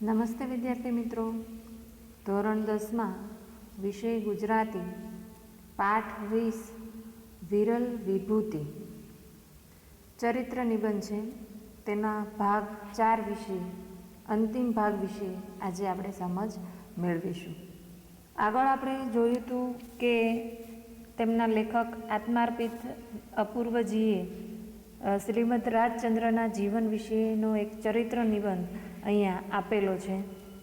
નમસ્તે વિદ્યાર્થી મિત્રો. ધોરણ દસમાં વિષય ગુજરાતી. પાઠ વીસ, વિરલ વિભૂતિ. ચરિત્ર નિબંધ છે. તેના ભાગ ચાર વિશે, અંતિમ ભાગ વિશે આજે આપણે સમજ મેળવીશું. આગળ આપણે જોયું હતું કે તેમના લેખક આત્માર્પિત અપૂર્વજીએ શ્રીમદ રાજચંદ્રના જીવન વિશેનો એક ચરિત્ર નિબંધ અહીંયા આપેલો છે.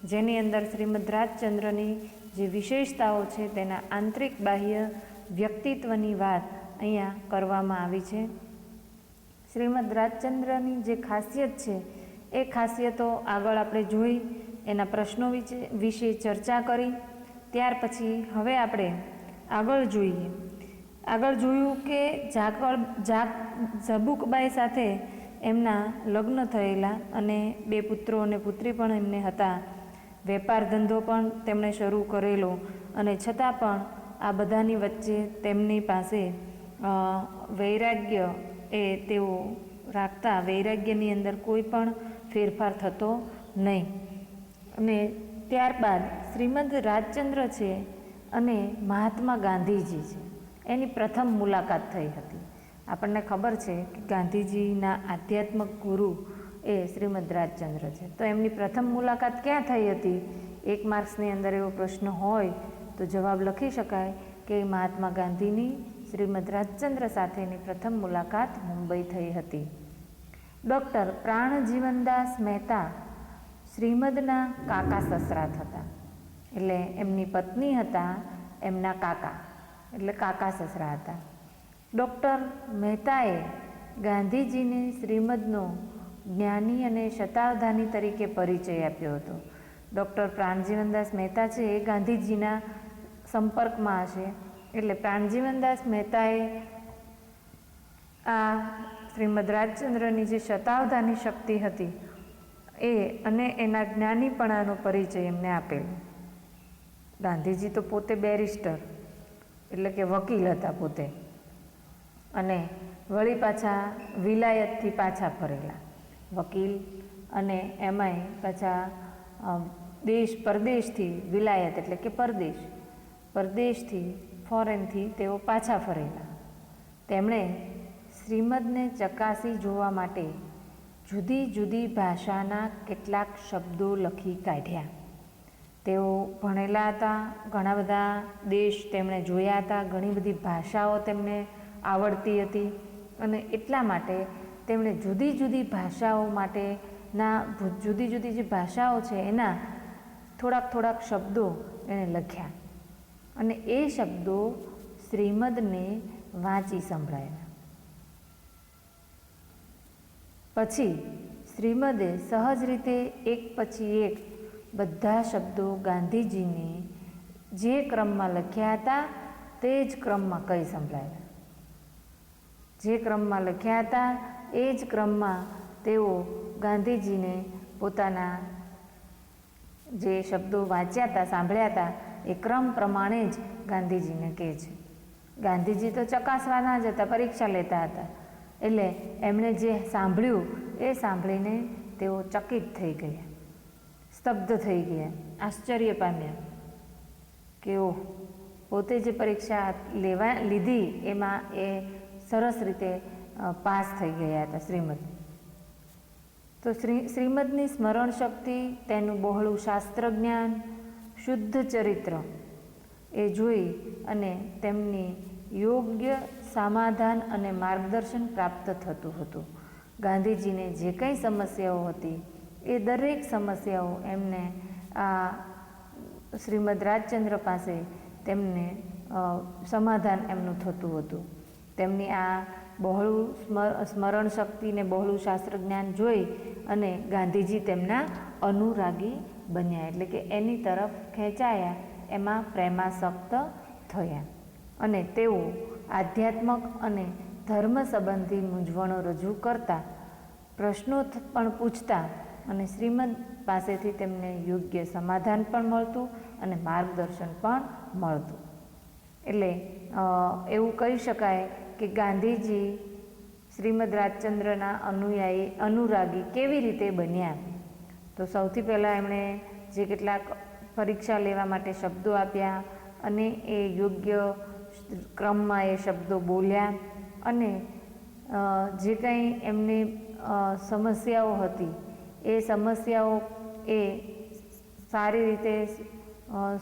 જેની અંદર શ્રીમદ રાજચંદ્રની જે વિશેષતાઓ છે તેના આંતરિક બાહ્ય વ્યક્તિત્વની વાત અહીંયા કરવામાં આવી છે. શ્રીમદ રાજચંદ્રની જે ખાસિયત છે, એ ખાસિયતો આગળ આપણે જોઈ, એના પ્રશ્નો વિશે વિશે ચર્ચા કરી. ત્યાર પછી હવે આપણે આગળ જોઈએ. આગળ જોયું કે ઝાકળ, ઝાક, ઝબુકબાઈ સાથે એમના લગ્ન થયેલા અને બે પુત્રો અને પુત્રી પણ એમને હતા. વેપાર ધંધો પણ તેમણે શરૂ કરેલો અને છતાં પણ આ બધાની વચ્ચે તેમની પાસે વૈરાગ્ય એ તેઓ રાખતા વૈરાગ્યની અંદર કોઈ પણ ફેરફાર થતો નહીં. અને ત્યારબાદ શ્રીમદ રાજચંદ્ર છે અને મહાત્મા ગાંધીજી છે. એની પ્રથમ મુલાકાત થઈ હતી. આપણને ખબર છે કે ગાંધીજીના આધ્યાત્મક ગુરુ એ શ્રીમદ રાજચંદ્ર છે. તો એમની પ્રથમ મુલાકાત ક્યાં થઈ હતી? એક માર્ક્સની અંદર એવો પ્રશ્ન હોય તો જવાબ લખી શકાય કે મહાત્મા ગાંધીની શ્રીમદ રાજચંદ્ર સાથેની પ્રથમ મુલાકાત મુંબઈ થઈ હતી. ડૉક્ટર પ્રાણજીવનદાસ મહેતા શ્રીમદના કાકા સસરા હતા એટલે એમની પત્ની હતા એમના કાકા. એટલે કાકા સસરા હતા. ડૉક્ટર મહેતાએ ગાંધીજીને શ્રીમદનો જ્ઞાની અને શતાવધાની તરીકે પરિચય આપ્યો હતો. ડૉક્ટર પ્રાણજીવનદાસ મહેતા છે એ ગાંધીજીના સંપર્કમાં હશે. એટલે પ્રાણજીવનદાસ મહેતાએ આ શ્રીમદ રાજચંદ્રની જે શતાવધાની શક્તિ હતી એ અને એના જ્ઞાનીપણાનો પરિચય એમને આપેલો. ગાંધીજી તો પોતે બેરિસ્ટર, એટલે કે વકીલ હતા પોતે. અને વળી પાછા વિલાયતથી પાછા ફરેલા વકીલ અને એમાંય પાછા દેશ, પરદેશથી વિલાયત એટલે કે પરદેશ, પરદેશથી, ફોરેનથી તેઓ પાછા ફરેલા. તેમણે શ્રીમદને ચકાસી જોવા માટે જુદી જુદી ભાષાના કેટલાક શબ્દો લખી કાઢ્યા. તેઓ ભણેલા હતા, ઘણા બધા દેશ તેમણે જોયા હતા, ઘણી બધી ભાષાઓ તેમને આવડતી હતી અને એટલા માટે તેમણે જુદી જુદી ભાષાઓ માટેના જુદી જુદી જે ભાષાઓ છે એના થોડાક થોડાક શબ્દો એણે લખ્યા. અને એ શબ્દો શ્રીમદને વાંચી સંભળાયા. પછી શ્રીમદે સહજ રીતે એક પછી એક બધા શબ્દો ગાંધીજીને જે ક્રમમાં લખ્યા હતા તે જ ક્રમમાં કહી સંભળાયેલા જે ક્રમમાં લખ્યા હતા, એ જ ક્રમમાં તેઓ ગાંધીજીને પોતાના જે શબ્દો વાંચ્યા હતા, સાંભળ્યા હતા, એ ક્રમ પ્રમાણે જ ગાંધીજીને કહે છે. ગાંધીજી તો ચકાસવાના જ હતા, પરીક્ષા લેતા હતા. એટલે એમણે જે સાંભળ્યું, એ સાંભળીને તેઓ ચકિત થઈ ગયા. સ્તબ્ધ થઈ ગયા. આશ્ચર્ય પામ્યા કે ઓહ, પોતે જે પરીક્ષા લેવા લીધી, એમાં એ સરસ રીતે પાસ થઈ ગયા હતા શ્રીમદ. તો શ્રી, શ્રીમદની સ્મરણ શક્તિ, તેનું બહોળું શાસ્ત્ર જ્ઞાન શુદ્ધ ચરિત્ર એ જોઈ અને તેમની યોગ્ય સમાધાન અને માર્ગદર્શન પ્રાપ્ત થતું હતું. ગાંધીજીને જે કંઈ સમસ્યાઓ હતી, એ દરેક સમસ્યાઓ એમને આ શ્રીમદ રાજચંદ્ર પાસે તેમને સમાધાન એમનું થતું હતું. તેમની આ બહોળું સ્મર- સ્મરણ શક્તિ ને બહોળું શાસ્ત્ર જ્ઞાન જોઈ અને ગાંધીજી તેમના અનુરાગી બન્યા. એટલે કે એની તરફ ખેંચાયા, એમાં પ્રેમાસક્ત થયા. અને તેઓ આધ્યાત્મક અને ધર્મ સંબંધી મૂંઝવણો રજૂ કરતા, પ્રશ્નો પણ પૂછતા અને શ્રીમદ પાસેથી તેમને યોગ્ય સમાધાન પણ મળતું અને માર્ગદર્શન પણ મળતું. એટલે એવું કહી શકાય કે ગાંધીજી શ્રીમદ રાજચંદ્રના અનુયાયી, અનુરાગી કેવી રીતે બન્યા? તો સૌથી પહેલાં એમણે જે કેટલાક પરીક્ષા લેવા માટે શબ્દો આપ્યા અને એ યોગ્ય ક્રમમાં એ શબ્દો બોલ્યા અને જે કંઈ એમની સમસ્યાઓ હતી, એ સમસ્યાઓ એ સારી રીતે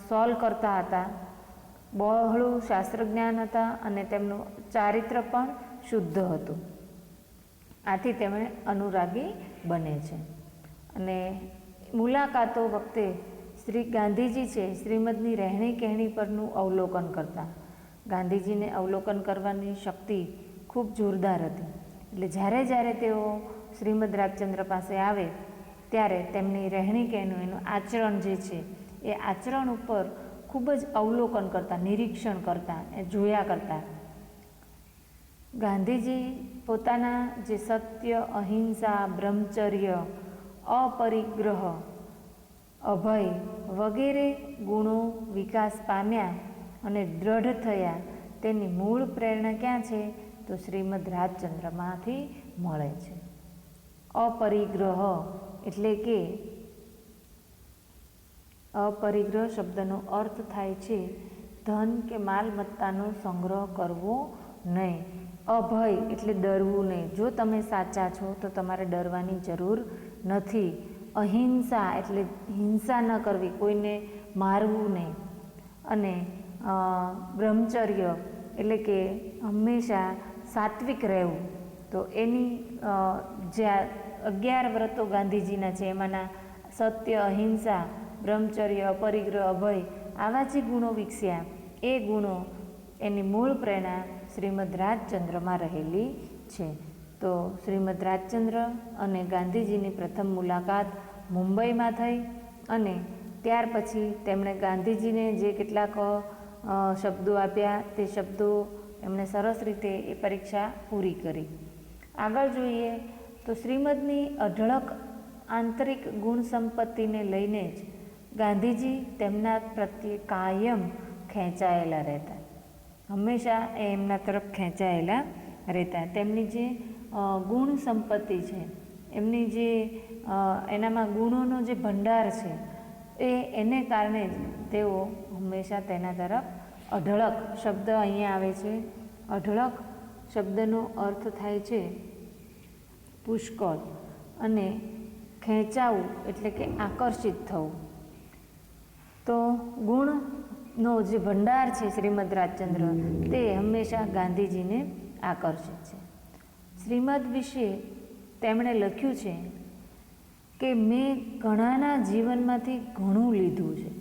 સોલ્વ કરતા હતા. બહોળું શાસ્ત્રજ્ઞાન હતા અને તેમનું ચારિત્ર પણ શુદ્ધ હતું. આથી તેમણે અનુરાગી બને છે. અને મુલાકાતો વખતે શ્રી ગાંધીજી છે શ્રીમદની રહેણી કહેણી પરનું અવલોકન કરતા. ગાંધીજીને અવલોકન કરવાની શક્તિ ખૂબ જોરદાર હતી. એટલે જ્યારે જ્યારે તેઓ શ્રીમદ રાજચંદ્ર પાસે આવે, ત્યારે તેમની રહેણી કહેણીનું એનું આચરણ જે છે, એ આચરણ ઉપર ખૂબ જ અવલોકન કરતા, નિરીક્ષણ કરતા, એ જોયા કરતા. ગાંધીજી પોતાના જે સત્ય, અહિંસા, બ્રહ્મચર્ય, અપરિગ્રહ, અભય વગેરે ગુણો વિકાસ પામ્યા અને દ્રઢ થયા, તેની મૂળ પ્રેરણા ક્યાં છે? તો શ્રીમદ રાજચંદ્રમાંથી મળે છે. અપરિગ્રહ એટલે કે અપરિગ્રહ શબ્દનો અર્થ થાય છે, ધન કે માલમત્તાનો સંગ્રહ કરવો નહીં. અભય એટલે ડરવું નહીં. જો તમે સાચા છો, તો તમારે ડરવાની જરૂર નથી. અહિંસા એટલે હિંસા ન કરવી, કોઈને મારવું નહીં. અને બ્રહ્મચર્ય એટલે કે હંમેશા સાત્વિક રહેવું. તો એની જે અગિયાર વ્રતો ગાંધીજીના છે, એમાંના સત્ય, અહિંસા બ્રહ્મચર્ય, પરિગ્રહ અભય આવા જે ગુણો વિકસ્યા એ ગુણો એની મૂળ પ્રેરણા શ્રીમદ રાજચંદ્રમાં રહેલી છે. તો શ્રીમદ રાજચંદ્ર અને ગાંધીજીની પ્રથમ મુલાકાત મુંબઈમાં થઈ અને ત્યાર પછી તેમણે ગાંધીજીને જે કેટલાક શબ્દો આપ્યા તે શબ્દો એમણે સરસ રીતે એ પરીક્ષા પૂરી કરી. આગળ જોઈએ તો શ્રીમદની અઢળક આંતરિક ગુણ સંપત્તિને લઈને જ ગાંધીજી તેમના પ્રત્યે કાયમ ખેંચાયેલા રહેતા. હંમેશા એ એમના તરફ ખેંચાયેલા રહેતા. તેમની જે ગુણ સંપત્તિ છે, એમની જે એનામાં ગુણોનો જે ભંડાર છે, એ, એને કારણે જ તેઓ હંમેશા તેના તરફ અઢળક શબ્દ અહીંયા આવે છે. અઢળક શબ્દનો અર્થ થાય છે પુષ્કળ અને ખેંચાવું એટલે કે આકર્ષિત થવું. તો ગુણનો જે ભંડાર છે શ્રીમદ રાજચંદ્ર, તે હંમેશા ગાંધીજીને આકર્ષિત છે. શ્રીમદ વિશે તેમણે લખ્યું છે કે મેં ઘણાના જીવનમાંથી ઘણું લીધું છે,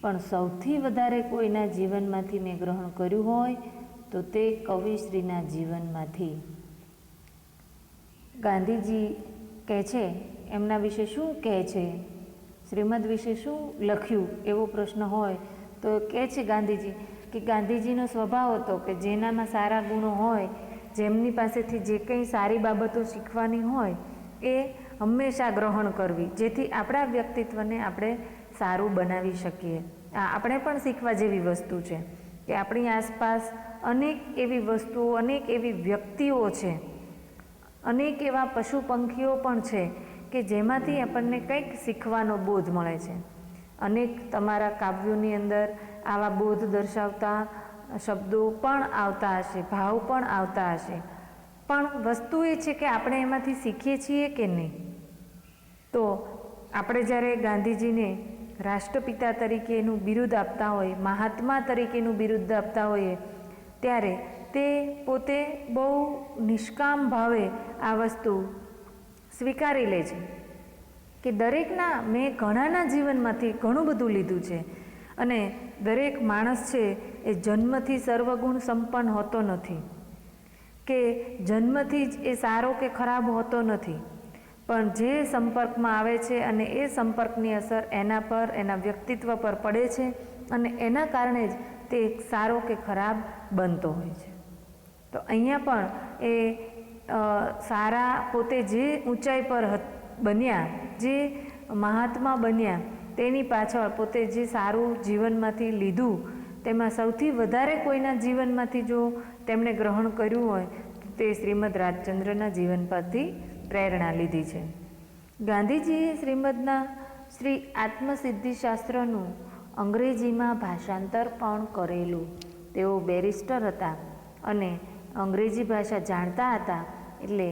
પણ સૌથી વધારે કોઈના જીવનમાંથી મેં ગ્રહણ કર્યું હોય તો તે કવિશ્રીના જીવનમાંથી. ગાંધીજી કહે છે, એમના વિશે શું કહે છે? શ્રીમદ વિશે શું લખ્યું એવો પ્રશ્ન હોય તો કહે છે ગાંધીજી કે ગાંધીજીનો સ્વભાવ હતો કે જેનામાં સારા ગુણો હોય, જેમની પાસેથી જે કંઈ સારી બાબતો શીખવાની હોય, એ હંમેશા ગ્રહણ કરવી, જેથી આપણા વ્યક્તિત્વને આપણે સારું બનાવી શકીએ. આ આપણે પણ શીખવા જેવી વસ્તુ છે કે આપણી આસપાસ અનેક એવી વસ્તુઓ, અનેક એવી વ્યક્તિઓ છે. અનેક એવા પશુ પંખીઓ પણ છે કે જેમાંથી આપણને કંઈક શીખવાનો બોધ મળે છે. અનેક તમારા કાવ્યોની અંદર આવા બોધ દર્શાવતા શબ્દો પણ આવતા હશે, ભાવ પણ આવતા હશે. પણ વસ્તુ એ છે કે આપણે એમાંથી શીખીએ છીએ કે નહીં? તો આપણે જ્યારે ગાંધીજીને રાષ્ટ્રપિતા તરીકેનું બિરુદ આપતા હોઈએ મહાત્મા તરીકેનું બિરુદ આપતા હોઈએ, ત્યારે તે પોતે બહુ નિષ્કામ ભાવે આ વસ્તુ સ્વીકારી લે છે કે દરેકના મેં ઘણાના જીવનમાંથી ઘણું બધું લીધું છે અને દરેક માણસ છે એ જન્મથી સર્વગુણ સંપન્ન હોતો નથી કે જન્મથી જ એ સારો કે ખરાબ હોતો નથી પણ જે સંપર્કમાં આવે છે અને એ સંપર્કની અસર એના પર, એના વ્યક્તિત્વ પર પડે છે અને એના કારણે જ તે સારો કે ખરાબ બનતો હોય છે. તો અહીંયા પણ એ સારા પોતે જે ઊંચાઈ પર બન્યા, જે મહાત્મા બન્યા, તેની પાછળ પોતે જે સારું જીવનમાંથી લીધું, તેમાં સૌથી વધારે કોઈના જીવનમાંથી જો તેમણે ગ્રહણ કર્યું હોય તો તે શ્રીમદ રાજચંદ્રના જીવન પરથી પ્રેરણા લીધી છે. ગાંધીજીએ શ્રીમદના શ્રી આત્મસિદ્ધિશાસ્ત્રનું અંગ્રેજીમાં ભાષાંતર પણ કરેલું. તેઓ બેરિસ્ટર હતા અને અંગ્રેજી ભાષા જાણતા હતા. એટલે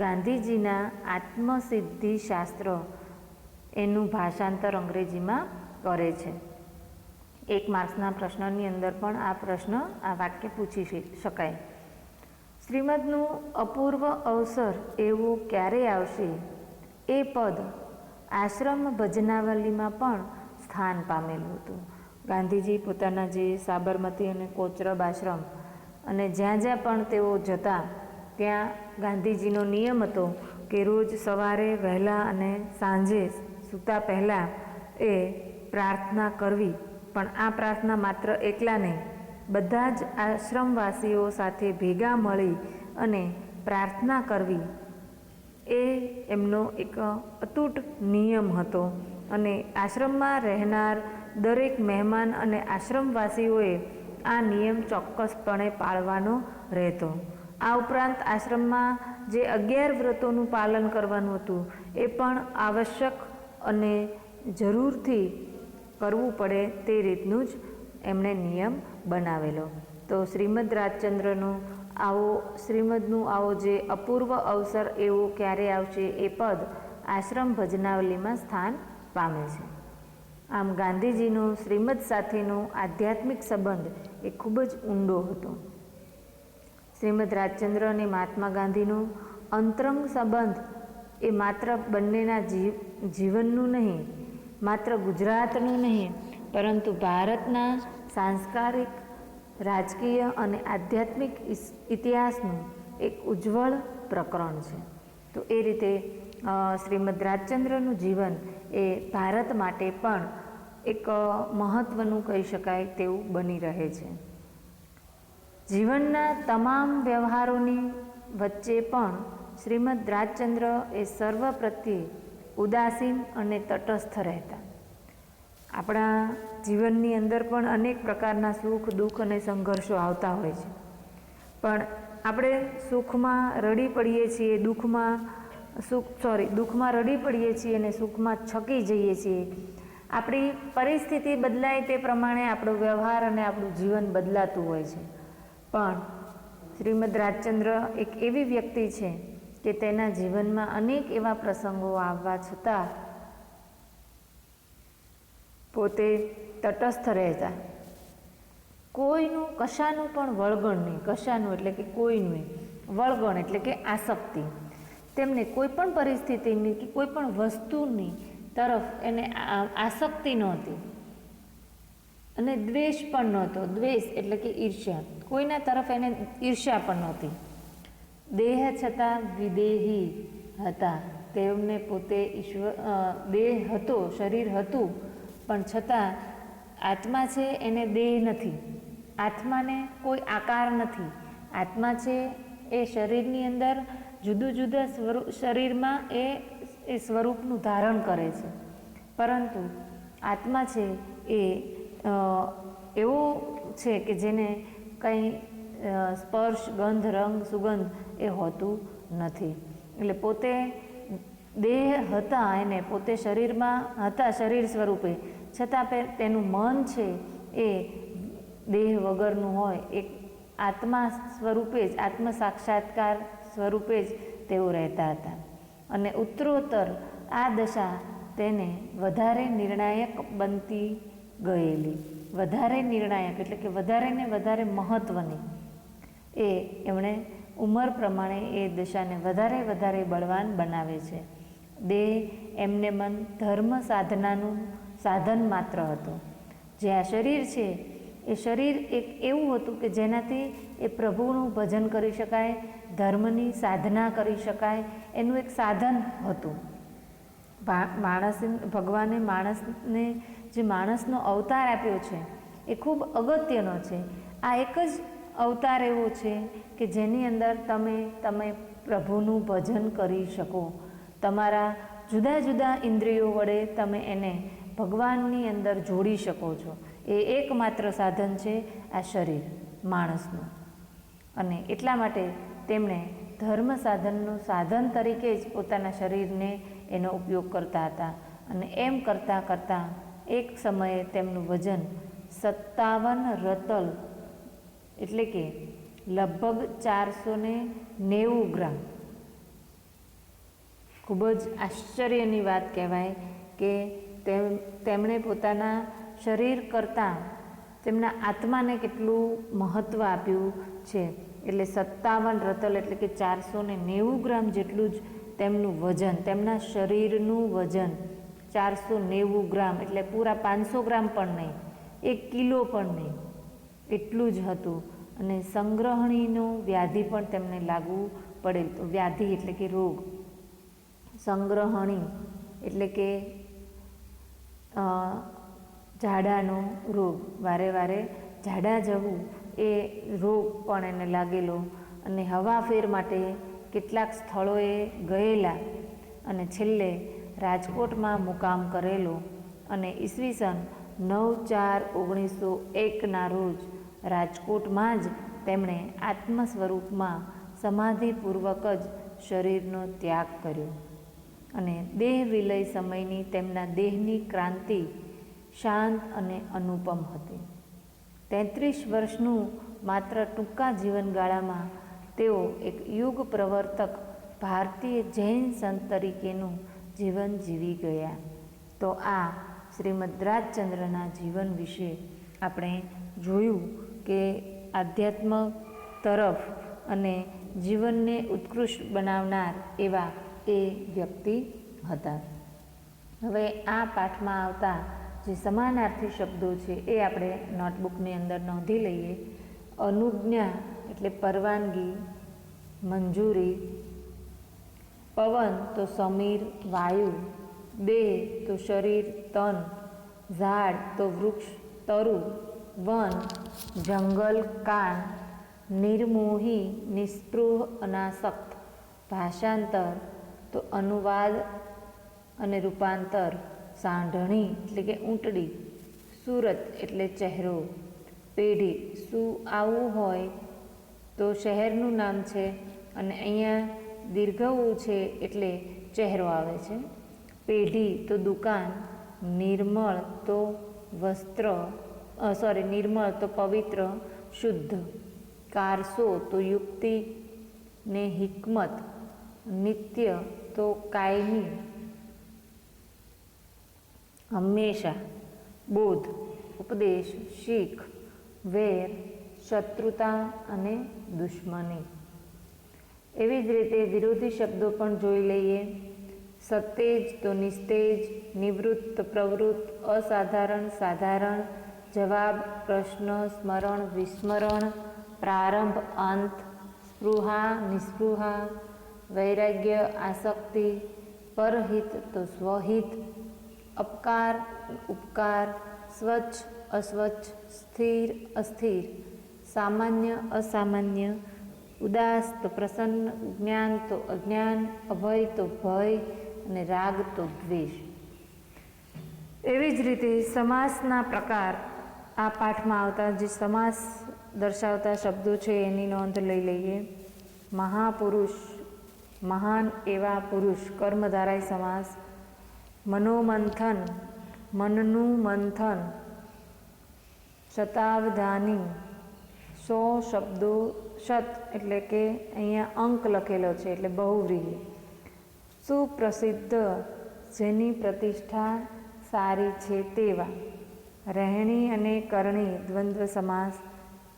ગાંધીજીના આત્મસિદ્ધિ શાસ્ત્ર એનું ભાષાંતર અંગ્રેજીમાં કરે છે. એક માર્ક્સના પ્રશ્નની અંદર પણ આ પ્રશ્ન, આ વાક્ય પૂછી શકાય. શ્રીમદનું અપૂર્વ અવસર એવું ક્યારે આવશે એ પદ આશ્રમ ભજનાવલીમાં પણ સ્થાન પામેલું હતું. ગાંધીજી પોતાના જે સાબરમતી અને કોચરબ આશ્રમ અને જ્યાં જ્યાં પણ તેઓ જતા ત્યાં ગાંધીજીનો નિયમ હતો કે રોજ સવારે વહેલા અને સાંજે સૂતા પહેલાં એ પ્રાર્થના કરવી. પણ આ પ્રાર્થના માત્ર એકલા નહીં, બધા જ આશ્રમવાસીઓ સાથે ભેગા મળી અને પ્રાર્થના કરવી એ એમનો એક અતૂટ નિયમ હતો. અને આશ્રમમાં રહેનાર દરેક મહેમાન અને આશ્રમવાસીઓએ આ નિયમ ચોક્કસપણે પાળવાનો રહેતો. આ ઉપરાંત આશ્રમમાં જે અગિયાર વ્રતોનું પાલન કરવાનું હતું, એ પણ આવશ્યક અને જરૂરથી કરવું પડે તે રીતનું જ એમણે નિયમ બનાવેલો. તો શ્રીમદ રાજચંદ્રનો આવો, શ્રીમદનું આવો જે અપૂર્વ અવસર એવો ક્યારે આવશે એ પદ આશ્રમ ભજનાવલીમાં સ્થાન પામે છે. આમ ગાંધીજીનો, શ્રીમદ સાથેનો આધ્યાત્મિક સંબંધ એ ખૂબ જ ઊંડો હતો. શ્રીમદ રાજચંદ્ર અને મહાત્મા ગાંધીનો અંતરંગ સંબંધ એ માત્ર બંનેના જીવ, જીવનનું નહીં, માત્ર ગુજરાતનું નહીં, પરંતુ ભારતના સાંસ્કારિક, રાજકીય અને આધ્યાત્મિક ઇતિહાસનું એક ઉજ્જવળ પ્રકરણ છે. તો એ રીતે શ્રીમદ રાજચંદ્રનું જીવન એ ભારત માટે પણ એક મહત્ત્વનું કહી શકાય તેવું બની રહે છે. જીવનના તમામ વ્યવહારોની વચ્ચે પણ શ્રીમદ રાજચંદ્ર એ સર્વ પ્રત્યે ઉદાસીન અને તટસ્થ રહેતા. આપણા જીવનની અંદર પણ અનેક પ્રકારના સુખ, દુઃખ અને સંઘર્ષો આવતા હોય છે. પણ આપણે સુખમાં રડી પડીએ છીએ, દુઃખમાં સુખ સોરી દુઃખમાં રડી પડીએ છીએ અને સુખમાં છકી જઈએ છીએ, આપણી પરિસ્થિતિ બદલાય તે પ્રમાણે આપણો વ્યવહાર અને આપણું જીવન બદલાતું હોય છે. પણ શ્રીમદ રાજચંદ્ર એક એવી વ્યક્તિ છે કે તેના જીવનમાં અનેક એવા પ્રસંગો આવવા છતાં પોતે તટસ્થ રહેતા. કોઈનું કશાનું પણ વળગણ નહીં, કશાનું એટલે કે કોઈનું વળગણ એટલે કે આસક્તિ. તેમને કોઈ પણ પરિસ્થિતિની કે કોઈ પણ વસ્તુની તરફ એને આસક્તિ નહોતી. અને દ્વેષ પણ નહોતો, દ્વેષ એટલે કે ઈર્ષ્યા. કોઈના તરફ એને ઈર્ષ્યા પણ નહોતી. દેહ છતાં વિદેહી હતા. તેમને પોતે ઈશ્વર દેહ હતો, શરીર હતું, પણ છતાં આત્મા છે એને દેહ નથી. આત્માને કોઈ આકાર નથી. આત્મા છે એ શરીરની અંદર જુદું જુદા સ્વરૂપ શરીરમાં એ એ સ્વરૂપનું ધારણ કરે છે. પરંતુ આત્મા છે એ એવો છે કે જેને કંઈ સ્પર્શ, ગંધ, રંગ, સુગંધ એ હોતું નથી. એટલે પોતે દેહ હતા એને, પોતે શરીરમાં હતા શરીર સ્વરૂપે. છતાં તેનું મન છે એ દેહ વગરનું હોય, એક આત્મા સ્વરૂપે જ, આત્મ સાક્ષાત્કાર સ્વરૂપે જ તેઓ રહેતા હતા. અને ઉત્તરોત્તર આ દશા તેને વધારે નિર્ણાયક બનતી ગયેલી. વધારે નિર્ણાયક એટલે કે વધારે ને વધારે મહત્ત્વની એ એમણે ઉંમર પ્રમાણે એ દશાને વધારે વધારે બળવાન બનાવે છે. દેહ એમને મન ધર્મ સાધનાનું સાધન માત્ર હતું. જે આ શરીર છે, એ શરીર એક એવું હતું કે જેનાથી એ પ્રભુનું ભજન કરી શકાય, ધર્મની સાધના કરી શકાય, એનું એક સાધન હતું. માણસ ભગવાને માણસને જે માણસનો અવતાર આપ્યો છે, એ ખૂબ અગત્યનો છે. આ એક જ અવતાર એવો છે કે જેની અંદર તમે તમે પ્રભુનું ભજન કરી શકો. તમારા જુદા જુદા ઇન્દ્રિયો વડે તમે એને ભગવાનની અંદર જોડી શકો છો. એ એકમાત્ર સાધન છે આ શરીર, માણસનું. અને એટલા માટે તેમણે ધર્મ સાધનનું સાધન તરીકે જ પોતાના શરીરને એનો ઉપયોગ કરતા હતા. અને એમ કરતાં કરતાં એક સમયે તેમનું વજન સત્તાવન રતલ, એટલે કે લગભગ ચારસો ને નેવું ગ્રામ. ખૂબ જ આશ્ચર્યની વાત કહેવાય કે તેમ, તેમણે પોતાના શરીર કરતાં તેમના આત્માને કેટલું મહત્ત્વ આપ્યું છે. એટલે સત્તાવન રતલ એટલે કે ચારસો નેવું ગ્રામ જેટલું જ તેમનું વજન, તેમના શરીરનું વજન. ચારસો નેવું ગ્રામ, એટલે પૂરા પાંચસો ગ્રામ પણ નહીં, એક કિલો પણ નહીં. એટલું જ હતું. અને સંગ્રહણીનો વ્યાધિ પણ તેમને લાગુ પડેલ, તો વ્યાધિ એટલે કે રોગ. સંગ્રહણી એટલે કે ઝાડાનો રોગ. વારે વારે ઝાડા જવું એ રોગ પણ એને લાગેલો. અને હવાફેર માટે કેટલાક સ્થળોએ ગયેલા. અને છેલ્લે રાજકોટમાં મુકામ કરેલો અને ઈસવીસન નવ ચાર ઓગણીસો એકના રોજ રાજકોટમાં જ તેમણે આત્મ સ્વરૂપમાં સમાધિપૂર્વક જ શરીરનો ત્યાગ કર્યો અને દેહ વિલય સમયની તેમના દેહની ક્રાંતિ શાંત અને અનુપમ હતી. તેત્રીસ વર્ષનું માત્ર ટૂંકા જીવનગાળામાં તેઓ એક યુગ પ્રવર્તક ભારતીય જૈન સંત તરીકેનું જીવન જીવી ગયા. તો આ શ્રીમદ રાજચંદ્રના જીવન વિશે આપણે જોયું કે આધ્યાત્મ તરફ અને જીવનને ઉત્કૃષ્ટ બનાવનાર એવા એ વ્યક્તિ હતા. હવે આ પાઠમાં આવતા જે સમાનાર્થી શબ્દો છે એ આપણે નોટબુકની અંદર નોંધી લઈએ. અનુજ્ઞા એટલે પરવાનગી, મંજૂરી પવન તો સમીર, વાયુ, દેહ તો શરીર, તન, ઝાડ તો વૃક્ષ, તરુ, વન, જંગલ, કાન, નિર્મોહી, નિસ્પૃહ, અનાસક્ત, ભાષાંતર તો અનુવાદ અને રૂપાંતર, સાંઢણી એટલે કે ઊંટડી, સુરત એટલે ચહેરો, પેઢી, શું આવું હોય તો શહેરનું નામ છે અને અહીંયા દીર્ઘવું છે એટલે ચહેરો આવે છે. પેઢી તો દુકાન, નિર્મળ તો વસ્ત્ર સોરી નિર્મળ તો પવિત્ર, શુદ્ધ. કારસો તો યુક્તિ ને હિકમત, નિત્ય તો કાયમી. હંમેશા બોધ, ઉપદેશ, શીખ, વેર, શત્રુતા અને દુશ્મની. એવી જ રીતે વિરોધી શબ્દો પણ જોઈ લઈએ. સત્તેજ તો નિસ્તેજ, નિવૃત્ત, પ્રવૃત્ત, અસાધારણ, સાધારણ, જવાબ, પ્રશ્ન, સ્મરણ, વિસ્મરણ, પ્રારંભ, અંત, સ્પૃહા, નિસ્પૃહા, વૈરાગ્ય, આસક્તિ, પરહિત તો સ્વહિત, અપકાર, ઉપકાર, સ્વચ્છ, અસ્વચ્છ, સ્થિર, અસ્થિર, સામાન્ય, અસામાન્ય ઉદાસ તો પ્રસન્ન, જ્ઞાન તો અજ્ઞાન, અભય તો ભય અને રાગ તો દ્વેષ. એવી જ રીતે સમાસના પ્રકાર આ પાઠમાં આવતા જે સમાસ દર્શાવતા શબ્દો છે એની નોંધ લઈ લઈએ. મહાપુરુષ, મહાન એવા પુરુષ, કર્મધારાય સમાસ, મનોમંથન, મનનું મંથન, શતાવધાની, સો શબ્દો શત એટલે કે અહીંયા અંક લખેલો છે એટલે બહુવ્રીહી. સુપ્રસિદ્ધ જેની પ્રતિષ્ઠા સારી છે તેવા. રહેણી અને કરણી દ્વંદ્વ સમાસ,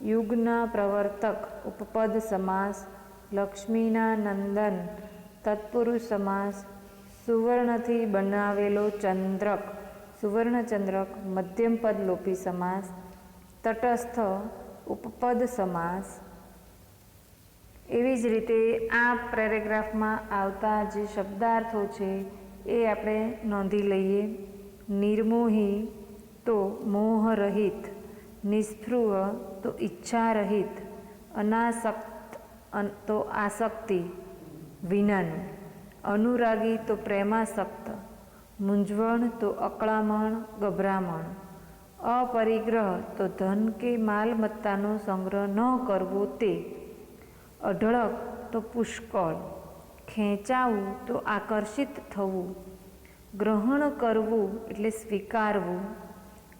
યુગના પ્રવર્તક ઉપપદ સમાસ, લક્ષ્મીના નંદન તત્પુરુષ સમાસ, સુવર્ણથી બનાવેલો ચંદ્રક, સુવર્ણચંદ્રક મધ્યમપદ લોપી સમાસ, તટસ્થ ઉપપદ સમાસ એવી જ રીતે આ પેરેગ્રાફમાં આવતા જે શબ્દાર્થો છે, એ આપણે નોંધી લઈએ. નિર્મોહી તો મોહરહિત નિસ્પૃહ તો ઈચ્છારહિત, અનાસક્ત તો આસક્તિ, વિનાનું. અનુરાગી તો પ્રેમાસક્ત, મૂંઝવણ તો અકળામણ, ગભરામણ. અપરિગ્રહ તો ધન કે માલમત્તાનો સંગ્રહ ન કરવો તે અઢળક તો પુષ્કળ, ખેંચાવું તો આકર્ષિત થવું, ગ્રહણ કરવું એટલે સ્વીકારવું,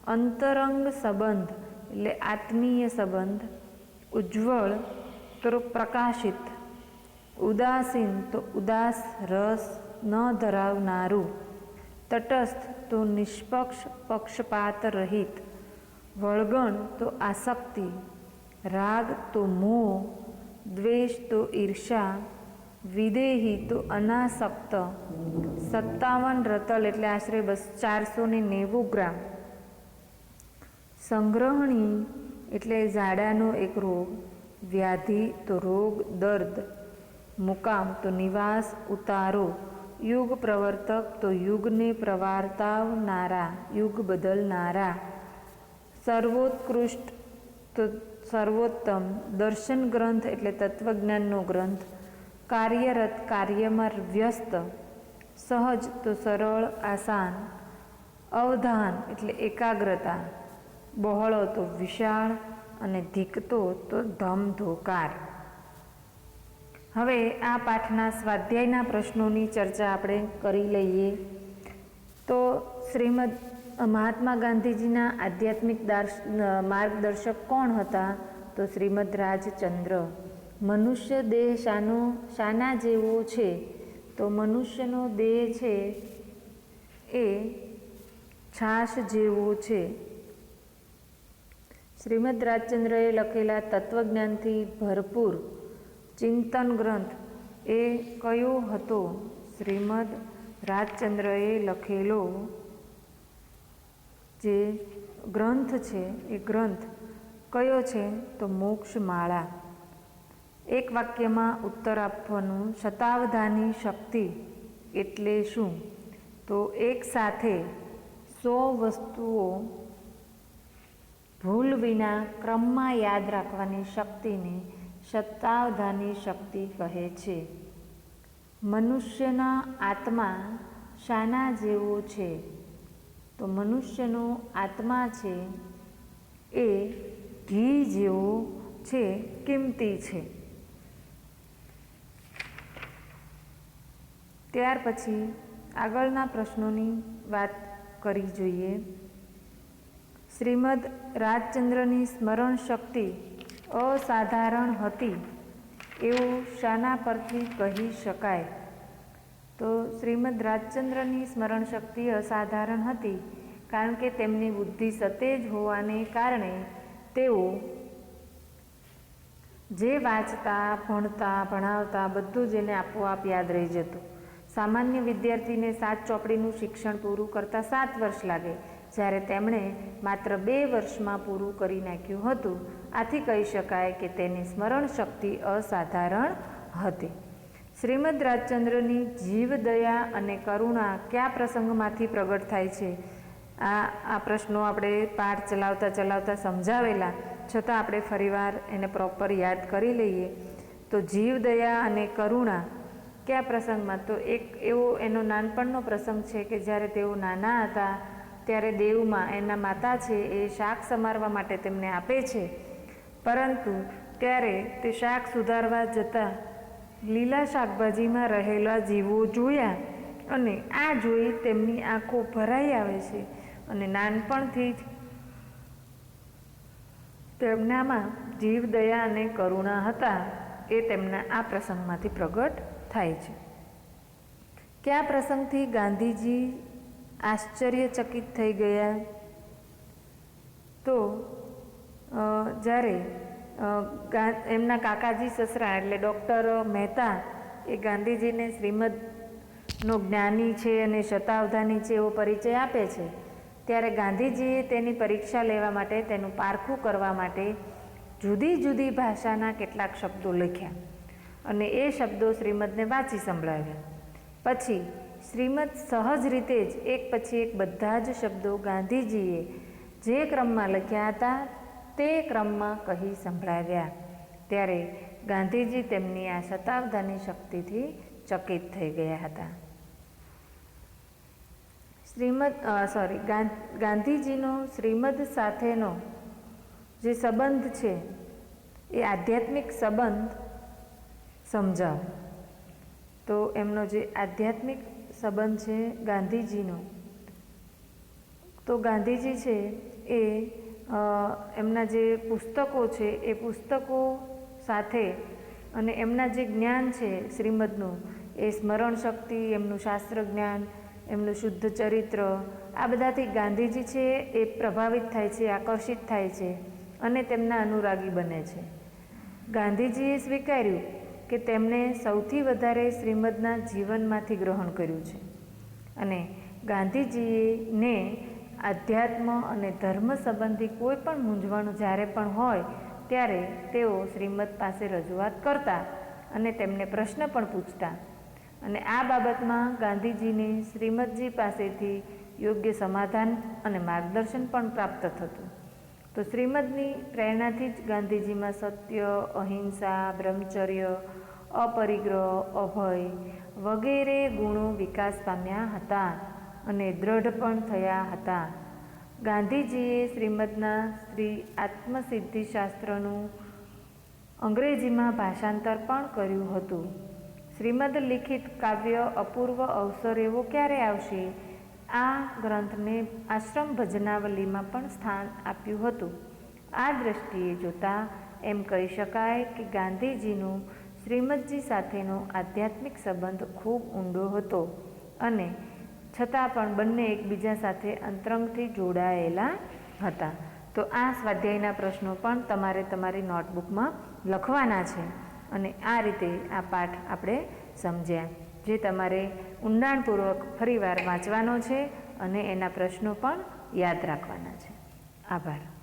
અંતરંગ સંબંધ એટલે આત્મીય સંબંધ, ઉજ્જવળ તો પ્રકાશિત, ઉદાસીન તો ઉદાસ રસ ન ધરાવનારું, તટસ્થ તો નિષ્પક્ષ પક્ષપાત રહિત, વળગણ તો આસક્તિ, રાગ તો મોહ દ્વેષ તો ઈર્ષા વિદેહી તો અનાસક્ત, સત્તાવન રતલ એટલે આશરે બસ ચારસો ને નેવું ગ્રામ. સંગ્રહણી એટલે ઝાડાનો એક રોગ, વ્યાધિ તો રોગ, દર્દ, મુકામ તો નિવાસ, ઉતારો, યુગ પ્રવર્તક તો યુગને પ્રવાર્તાવનારા, યુગ બદલનારા. સર્વોત્કૃષ્ટ તો સર્વોત્તમ દર્શન ગ્રંથ એટલે તત્વજ્ઞાનનો ગ્રંથ. કાર્યરત કાર્યમાં વ્યસ્ત, સહજ તો સરળ આસાન, અવધાન એટલે એકાગ્રતા, બહોળો તો વિશાળ અને ધીકતો તો ધમધોકાર. હવે આ પાઠના સ્વાધ્યાયના પ્રશ્નોની ચર્ચા આપણે કરી લઈએ. તો શ્રીમદ મહાત્મા ગાંધીજીના આધ્યાત્મિક માર્ગદર્શક કોણ હતા? તો શ્રીમદ રાજચંદ્ર મનુષ્ય દેહ શાનો, શાના જેવો છે. તો મનુષ્યનો દેહ છે એ છાશ જેવો છે. શ્રીમદ રાજચંદ્રએ લખેલા તત્વજ્ઞાનથી ભરપૂર ચિંતન ગ્રંથ એ કયો હતો? શ્રીમદ રાજચંદ્રએ લખેલો જે ગ્રંથ છે, એ ગ્રંથ કયો છે તો મોક્ષમાળા. એક વાક્યમાં ઉત્તર આપવાનું, શતાવધાની શક્તિ એટલે શું? તો એક સાથે સો વસ્તુઓ ભૂલ વિના ક્રમમાં યાદ રાખવાની શક્તિને સત્તાવધાની શક્તિ કહે છે. મનુષ્યના આત્મા શાના જેવો છે. તો મનુષ્યનો આત્મા છે એ ઘી જેવો છે, કિંમતી છે. ત્યાર પછી આગળના પ્રશ્નોની વાત કરી જોઈએ. શ્રીમદ રાજચંદ્રની સ્મરણ શક્તિ અસાધારણ હતી એવું શાના પરથી કહી શકાય. તો શ્રીમદ રાજચંદ્રની સ્મરણ શક્તિ અસાધારણ હતી, કારણ કે તેમની બુદ્ધિ સતેજ હોવાને કારણે તેઓ જે વાંચતા, ભણતા, ભણાવતા બધું જ એને આપોઆપ યાદ રહી જતું. સામાન્ય વિદ્યાર્થીને સાત ચોપડીનું શિક્ષણ પૂરું કરતાં સાત વર્ષ લાગે, જ્યારે તેમણે માત્ર બે વર્ષમાં પૂરું કરી નાખ્યું હતું. આથી કહી શકાય કે તેની સ્મરણ શક્તિ અસાધારણ હતી. શ્રીમદ રાજચંદ્રની જીવદયા અને કરુણા કયા પ્રસંગમાંથી પ્રગટ થાય છે? આ આ પ્રશ્નો આપણે પાઠ ચલાવતા ચલાવતા સમજાવેલા, છતાં આપણે ફરીવાર એને પ્રોપર યાદ કરી લઈએ. તો જીવદયા અને કરુણા કયા પ્રસંગમાં? તો એક એવો, એનો નાનપણનો પ્રસંગ છે કે જ્યારે તેઓ નાના હતા, ત્યારે દેવમાં, એના માતા છે, એ શાક સમારવા માટે તેમને આપે છે. પરંતુ ત્યારે તે શાક સુધારવા જતાં લીલા શાકભાજીમાં રહેલા જીવો જોયા અને આ જોઈ તેમની આંખો ભરાઈ આવે છે અને નાનપણથી જ તેમનામાં જીવદયા અને કરુણા હતા એ તેમના આ પ્રસંગમાંથી પ્રગટ થાય છે. કયા પ્રસંગથી ગાંધીજી આશ્ચર્યચકિત થઈ ગયા? તો જ્યારે એમના કાકાજી સસરા એટલે ડૉક્ટર મહેતા એ ગાંધીજીને શ્રીમદનો જ્ઞાની છે અને શતાવધાની છે એવો પરિચય આપે છે. ત્યારે ગાંધીજીએ તેની પરીક્ષા લેવા માટે તેનું પારખું કરવા માટે જુદી જુદી ભાષાના કેટલાક શબ્દો લખ્યા અને એ શબ્દો શ્રીમદને વાંચી સંભળાવ્યા. પછી શ્રીમદ સહજ રીતે જ એક પછી એક બધા જ શબ્દો ગાંધીજીએ જે ક્રમમાં લખ્યા હતા તે ક્રમમાં કહી સંભળાવ્યા. ત્યારે ગાંધીજી તેમની આ શતાબ્દાની શક્તિથી ચકિત થઈ ગયા હતા. શ્રીમદ સોરી ગાંધીજીનો શ્રીમદ સાથેનો જે સંબંધ છે, એ આધ્યાત્મિક સંબંધ સમજાવ. તો એમનો જે આધ્યાત્મિક સંબંધ છે ગાંધીજીનો, તો ગાંધીજી છે એ એમના જે પુસ્તકો છે, એ પુસ્તકો સાથે અને એમના જે જ્ઞાન છે શ્રીમદનું, એ સ્મરણ શક્તિ, એમનું શાસ્ત્ર જ્ઞાન, એમનું શુદ્ધ ચરિત્ર, આ બધાથી ગાંધીજી છે એ પ્રભાવિત થાય છે, આકર્ષિત થાય છે અને તેમના અનુરાગી બને છે. ગાંધીજીએ સ્વીકાર્યું કે તેમણે સૌથી વધારે શ્રીમદના જીવનમાંથી ગ્રહણ કર્યું છે. અને ગાંધીજીને આધ્યાત્મ અને ધર્મ સંબંધી કોઈ પણ મૂંઝવણ જ્યારે પણ હોય, ત્યારે તેઓ શ્રીમદ પાસે રજૂઆત કરતા અને તેમને પ્રશ્ન પણ પૂછતા. અને આ બાબતમાં ગાંધીજીને શ્રીમદજી પાસેથી યોગ્ય સમાધાન અને માર્ગદર્શન પણ પ્રાપ્ત થતું. તો શ્રીમદની પ્રેરણાથી જ ગાંધીજીમાં સત્ય, અહિંસા, બ્રહ્મચર્ય, અપરિગ્રહ, અભય વગેરે ગુણો વિકાસ પામ્યા હતા. અને દ્રઢ પણ થયા હતા. ગાંધીજીએ શ્રીમદના શ્રી આત્મસિદ્ધિ શાસ્ત્રનું અંગ્રેજીમાં ભાષાંતર પણ કર્યું હતું. શ્રીમદ લિખિત કાવ્ય અપૂર્વ અવસર એવો ક્યારે આવશે? આ ગ્રંથને આશ્રમ ભજનાવલીમાં પણ સ્થાન આપ્યું હતું. આ દ્રષ્ટિએ જોતા એમ કહી શકાય કે ગાંધીજીનો શ્રીમદજી સાથેનો આધ્યાત્મિક સંબંધ ખૂબ ઊંડો હતો અને છતાં પણ બંને એકબીજા સાથે અંતરંગથી જોડાયેલા હતા. તો આ સ્વાધ્યાયના પ્રશ્નો પણ તમારે તમારી નોટબુકમાં લખવાના છે અને આ રીતે આ પાઠ આપણે સમજ્યા. જે તમારે ઊંડાણપૂર્વક ફરીવાર વાંચવાનો છે અને એના પ્રશ્નો પણ યાદ રાખવાના છે. આભાર.